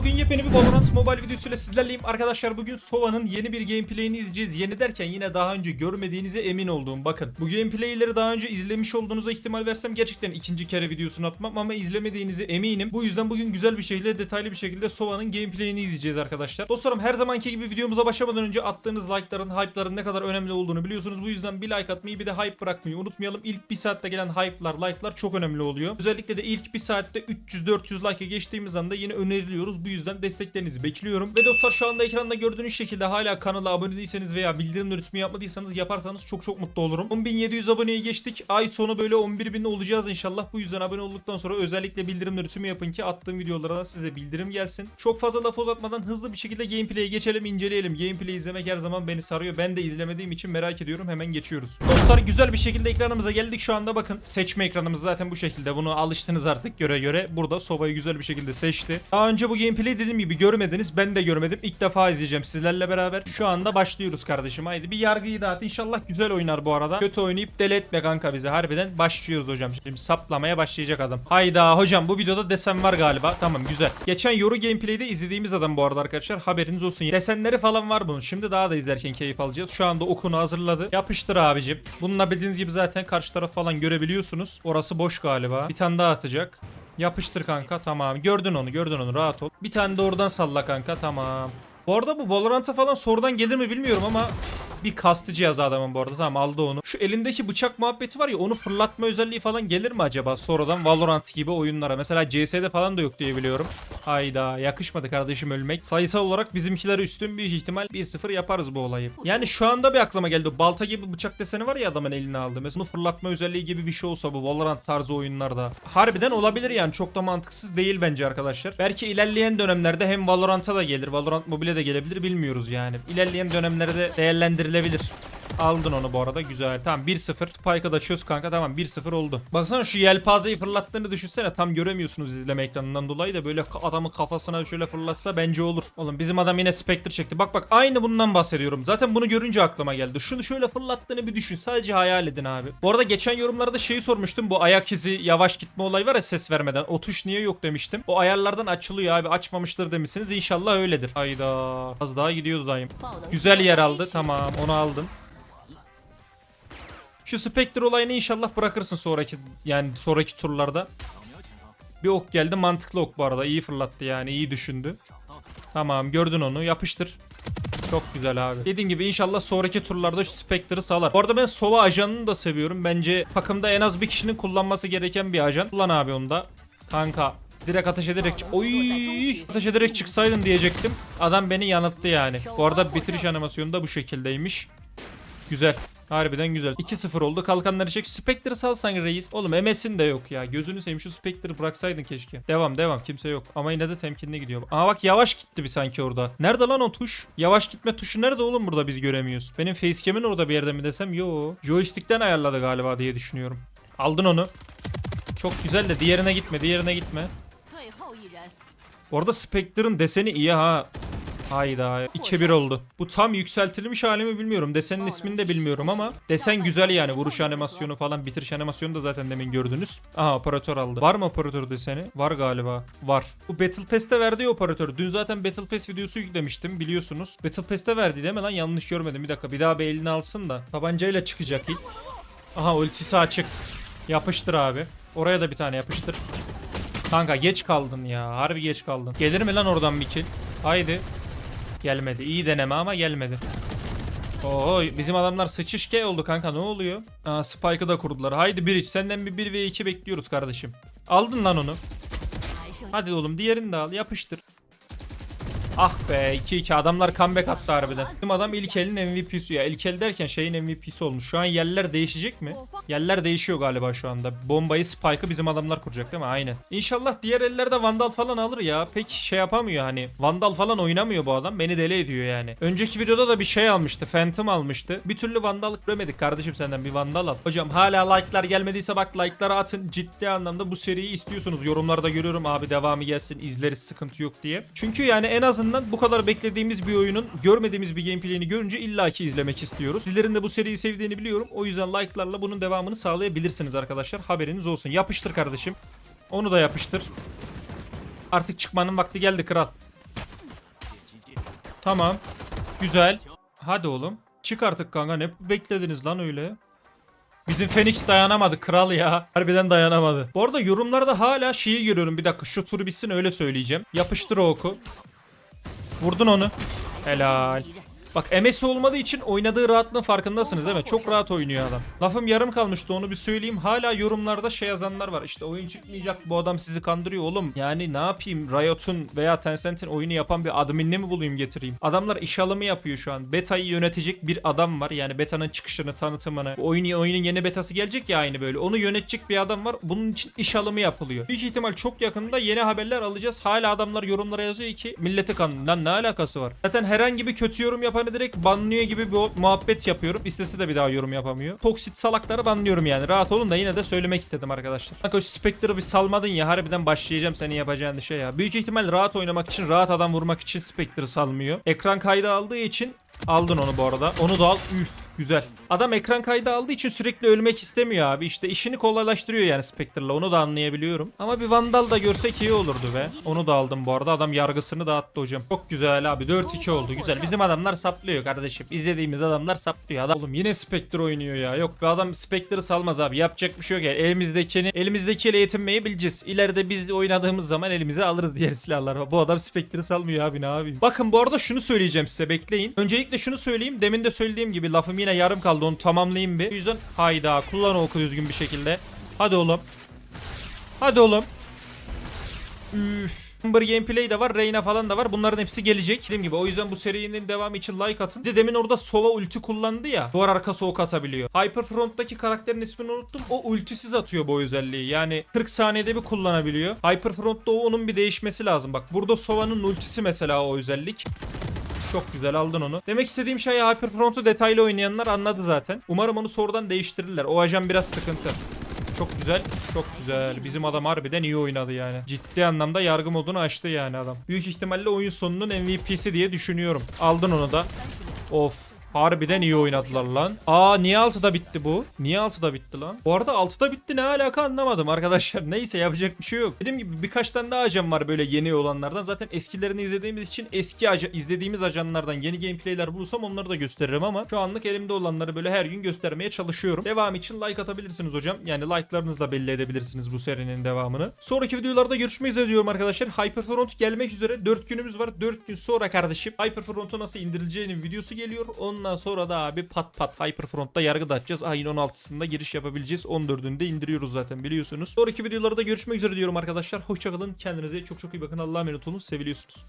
bugün yepyeni bir Valorant Mobile videosuyla sizlerleyim. Arkadaşlar bugün Sova'nın yeni bir gameplay'ini izleyeceğiz. Yeni derken yine daha önce görmediğinize emin olduğum bakın. Bu gameplay'leri daha önce izlemiş olduğunuza ihtimal versem gerçekten ikinci kere videosunu atmam ama izlemediğinize eminim. Bu yüzden bugün güzel bir şekilde detaylı bir şekilde Sova'nın gameplay'ini izleyeceğiz arkadaşlar. Dostlarım her zamanki gibi videomuza başlamadan önce attığınız like'ların, hype'ların ne kadar önemli olduğunu biliyorsunuz. Bu yüzden bir like atmayı bir de hype bırakmayı unutmayalım. İlk bir saatte gelen hype'lar, like'lar çok önemli oluyor. Özellikle de ilk bir saatte 300-400 like'e geçtiğimiz anda yine öneriliyoruz. Bu yüzden desteklerinizi bekliyorum. Ve dostlar şu anda ekranda gördüğünüz şekilde hala kanala abone değilseniz veya bildirim ritmi yapmadıysanız yaparsanız çok çok mutlu olurum. 10.700 aboneye geçtik. Ay sonu böyle 11.000 olacağız inşallah. Bu yüzden abone olduktan sonra özellikle bildirim ritmi yapın ki attığım videolara da size bildirim gelsin. Çok fazla laf uzatmadan hızlı bir şekilde gameplay'e geçelim inceleyelim. Gameplay izlemek her zaman beni sarıyor. Ben de izlemediğim için merak ediyorum. Hemen geçiyoruz. Dostlar güzel bir şekilde ekranımıza geldik. Şu anda bakın seçme ekranımız zaten bu şekilde. Bunu alıştınız artık göre göre. Burada Sova'yı güzel bir şekilde seçti. Daha önce bu gameplay dediğim gibi görmediniz. Ben de görmedim. İlk defa izleyeceğim sizlerle beraber. Şu anda başlıyoruz kardeşim. Haydi bir yargıyı dağıt. İnşallah güzel oynar bu arada. Kötü oynayıp deli etme kanka bize. Harbiden başlıyoruz hocam. Şimdi saplamaya başlayacak adam. Hayda hocam bu videoda desen var galiba. Tamam güzel. Geçen Yoru gameplay'de izlediğimiz adam bu arada arkadaşlar. Haberiniz olsun. Desenleri falan var bunun. Şimdi daha da izlerken keyif alacağız. Şu anda okunu hazırladı. Yapıştır abicim. Bununla bildiğiniz gibi zaten karşı taraf falan görebiliyorsunuz. Orası boş galiba. Bir tane daha atacak. Yapıştır kanka tamam. Gördün onu gördün onu rahat ol. Bir tane de oradan salla kanka tamam. Bu arada bu Valorant'a falan sorudan gelir mi bilmiyorum ama bir kastı cihazı adamın bu arada tamam aldı onu. Şu elindeki bıçak muhabbeti var ya onu fırlatma özelliği falan gelir mi acaba sonradan Valorant gibi oyunlara? Mesela CS'de falan da yok diye biliyorum. Hayda yakışmadı kardeşim ölmek. Sayısal olarak bizimkiler üstün büyük ihtimal 1-0 yaparız bu olayı. Yani şu anda bir aklıma geldi. Balta gibi bıçak deseni var ya adamın eline aldı. Mesela onu fırlatma özelliği gibi bir şey olsa bu Valorant tarzı oyunlarda. Harbiden olabilir yani çok da mantıksız değil bence arkadaşlar. Belki ilerleyen dönemlerde hem Valorant'a da gelir. Valorant Mobile de gelebilir bilmiyoruz yani. İlerleyen dönemlerde değerlendirilebilir. Aldın onu bu arada güzel. Tamam 1-0. Spike'a da çöz kanka tamam 1-0 oldu. Baksana şu yelpazeyi fırlattığını düşünsene. Tam göremiyorsunuz izleme ekranından dolayı da böyle ka- adamı kafasına şöyle fırlatsa bence olur. Oğlum bizim adam yine Spectre çekti. Bak bak aynı bundan bahsediyorum. Zaten bunu görünce aklıma geldi. Şunu şöyle fırlattığını bir düşün. Sadece hayal edin abi. Bu arada geçen yorumlarda şeyi sormuştum. Bu ayak izi yavaş gitme olayı var ya ses vermeden. O tuş niye yok demiştim. O ayarlardan açılıyor abi. Açmamıştır demişsiniz. İnşallah öyledir. Hayda. Az daha gidiyordu dayım. Güzel yer aldı. Tamam onu aldım. Şu Spectre olayını inşallah bırakırsın sonraki yani sonraki turlarda. Bir ok geldi mantıklı ok bu arada iyi fırlattı yani iyi düşündü. Tamam gördün onu yapıştır. Çok güzel abi. Dediğim gibi inşallah sonraki turlarda şu Spectre'ı sağlar. Bu arada ben Sova ajanını da seviyorum. Bence takımda en az bir kişinin kullanması gereken bir ajan. Kullan abi onu da. Kanka direkt ateş ederek oy ateş ederek çıksaydın diyecektim. Adam beni yanılttı yani. Bu arada bitiriş animasyonu da bu şekildeymiş. Güzel. Harbiden güzel. 2-0 oldu. Kalkanları çek. Spectre salsan reis. Oğlum MS'in de yok ya. Gözünü seveyim şu Spectre bıraksaydın keşke. Devam devam. Kimse yok. Ama yine de temkinli gidiyor. Aa bak yavaş gitti bir sanki orada. Nerede lan o tuş? Yavaş gitme tuşu nerede oğlum burada biz göremiyoruz. Benim facecam'in orada bir yerde mi desem? Yo. Joystick'ten ayarladı galiba diye düşünüyorum. Aldın onu. Çok güzel de diğerine gitme. Diğerine gitme. Orada Spectre'ın deseni iyi ha. Hayda 2 1 oldu. Bu tam yükseltilmiş hali mi bilmiyorum. Desenin ismini de bilmiyorum ama desen güzel yani. Vuruş animasyonu falan bitiriş animasyonu da zaten demin gördünüz. Aha operatör aldı. Var mı operatör deseni? Var galiba. Var. Bu Battle Pass'te verdiği operatör. Dün zaten Battle Pass videosu yüklemiştim biliyorsunuz. Battle Pass'te verdi değil mi lan? Yanlış görmedim. Bir dakika bir daha bir elini alsın da. Tabancayla çıkacak ilk. Aha ultisi açık. Yapıştır abi. Oraya da bir tane yapıştır. Kanka geç kaldın ya. Harbi geç kaldın. Gelir mi lan oradan bir kill? Haydi. Gelmedi. İyi deneme ama gelmedi. Oo bizim adamlar sıçışke oldu kanka ne oluyor? Aa Spike'ı da kurdular. Haydi Bridge senden bir 1 ve 2 bekliyoruz kardeşim. Aldın lan onu. Hadi oğlum diğerini de al yapıştır. Ah be 2-2 adamlar comeback attı harbiden. Bizim adam ilk elin MVP'si ya. İlk el derken şeyin MVP'si olmuş. Şu an yerler değişecek mi? Yerler değişiyor galiba şu anda. Bombayı Spike'ı bizim adamlar kuracak değil mi? Aynen. İnşallah diğer ellerde Vandal falan alır ya. Pek şey yapamıyor hani. Vandal falan oynamıyor bu adam. Beni deli ediyor yani. Önceki videoda da bir şey almıştı. Phantom almıştı. Bir türlü Vandal göremedik kardeşim senden bir Vandal al. Hocam hala like'lar gelmediyse bak like'ları atın. Ciddi anlamda bu seriyi istiyorsunuz. Yorumlarda görüyorum abi devamı gelsin izleriz sıkıntı yok diye. Çünkü yani en azından bu kadar beklediğimiz bir oyunun görmediğimiz bir gameplay'ini görünce illaki izlemek istiyoruz. Sizlerin de bu seriyi sevdiğini biliyorum. O yüzden like'larla bunun devamını sağlayabilirsiniz arkadaşlar. Haberiniz olsun. Yapıştır kardeşim. Onu da yapıştır. Artık çıkmanın vakti geldi kral. Tamam. Güzel. Hadi oğlum. Çık artık kanka. Ne beklediniz lan öyle? Bizim Phoenix dayanamadı kral ya. Harbiden dayanamadı. Bu arada yorumlarda hala şeyi görüyorum. Bir dakika şu tur bitsin öyle söyleyeceğim. Yapıştır o oku. Vurdun onu. Helal. Bak MS olmadığı için oynadığı rahatlığın farkındasınız değil mi? Çok rahat oynuyor adam. Lafım yarım kalmıştı onu bir söyleyeyim. Hala yorumlarda şey yazanlar var. İşte oyun çıkmayacak bu adam sizi kandırıyor oğlum. Yani ne yapayım Riot'un veya Tencent'in oyunu yapan bir adminini mi bulayım getireyim? Adamlar iş alımı yapıyor şu an. Beta'yı yönetecek bir adam var. Yani beta'nın çıkışını, tanıtımını. Oyun, oyunun yeni betası gelecek ya aynı böyle. Onu yönetecek bir adam var. Bunun için iş alımı yapılıyor. Büyük ihtimal çok yakında yeni haberler alacağız. Hala adamlar yorumlara yazıyor ki milleti kan. Lan ne alakası var? Zaten herhangi bir kötü yorum yapanı direkt banlıyor gibi bir muhabbet yapıyorum. İstese de bir daha yorum yapamıyor. Toksit salakları banlıyorum yani. Rahat olun da yine de söylemek istedim arkadaşlar. Bak o Spectre'ı bir salmadın ya. Harbiden başlayacağım senin yapacağın şey ya. Büyük ihtimal rahat oynamak için, rahat adam vurmak için Spectre'ı salmıyor. Ekran kaydı aldığı için Aldın onu bu arada. Onu da al. Üf güzel. Adam ekran kaydı aldığı için sürekli ölmek istemiyor abi. İşte işini kolaylaştırıyor yani Spectre'la. Onu da anlayabiliyorum. Ama bir Vandal da görsek iyi olurdu be. Onu da aldım bu arada. Adam yargısını dağıttı hocam. Çok güzel abi. 4-2 oldu. Güzel. Bizim adamlar saplıyor kardeşim. İzlediğimiz adamlar saplıyor. Adam oğlum yine Spectre oynuyor ya. Yok be adam Spectre'ı salmaz abi. Yapacak bir şey yok yani. Elimizdekini, elimizdekiyle yetinmeyi bileceğiz. İleride biz oynadığımız zaman elimize alırız diğer silahları. Bu adam Spectre'ı salmıyor abi ne abi. Bakın bu arada şunu söyleyeceğim size bekleyin. Öncelikle şunu söyleyeyim. Demin de söylediğim gibi lafım yine yarım kaldı. Onu tamamlayayım bir. O yüzden hayda kullan oku düzgün bir şekilde. Hadi oğlum. Hadi oğlum. Üf. Amber gameplay de var, Reyna falan da var. Bunların hepsi gelecek. Dediğim gibi o yüzden bu serinin devamı için like atın. Bir de demin orada Sova ulti kullandı ya. Duvar arkası ok atabiliyor. Hyperfront'taki karakterin ismini unuttum. O ultisiz atıyor bu özelliği. Yani 40 saniyede bir kullanabiliyor. Hyperfront'ta o onun bir değişmesi lazım. Bak burada Sova'nın ultisi mesela o özellik. Çok güzel aldın onu. Demek istediğim şey Hyperfront'u detaylı oynayanlar anladı zaten. Umarım onu sonradan değiştirirler. O ajan biraz sıkıntı. Çok güzel. Çok güzel. Bizim adam harbiden iyi oynadı yani. Ciddi anlamda yargı modunu açtı yani adam. Büyük ihtimalle oyun sonunun MVP'si diye düşünüyorum. Aldın onu da. Of. Harbiden iyi oynadılar lan. Aa niye 6'da bitti bu? Niye 6'da bitti lan? Bu arada 6'da bitti ne alaka anlamadım arkadaşlar. Neyse yapacak bir şey yok. Dediğim gibi birkaç tane daha ajan var böyle yeni olanlardan. Zaten eskilerini izlediğimiz için eski aja- izlediğimiz ajanlardan yeni gameplayler bulursam onları da gösteririm ama şu anlık elimde olanları böyle her gün göstermeye çalışıyorum. Devam için like atabilirsiniz hocam. Yani like'larınızla belli edebilirsiniz bu serinin devamını. Sonraki videolarda görüşmek üzere diyorum arkadaşlar. Hyperfront gelmek üzere. 4 günümüz var. 4 gün sonra kardeşim Hyperfront'u nasıl indirileceğinin videosu geliyor. Ondan sonra da abi pat pat Hyperfront'ta yargı dağıtacağız. Ayın 16'sında giriş yapabileceğiz. 14'ünde indiriyoruz zaten biliyorsunuz. Sonraki videolarda görüşmek üzere diyorum arkadaşlar. Hoşçakalın. Kendinize çok çok iyi bakın. Allah'a emanet olun. Seviliyorsunuz.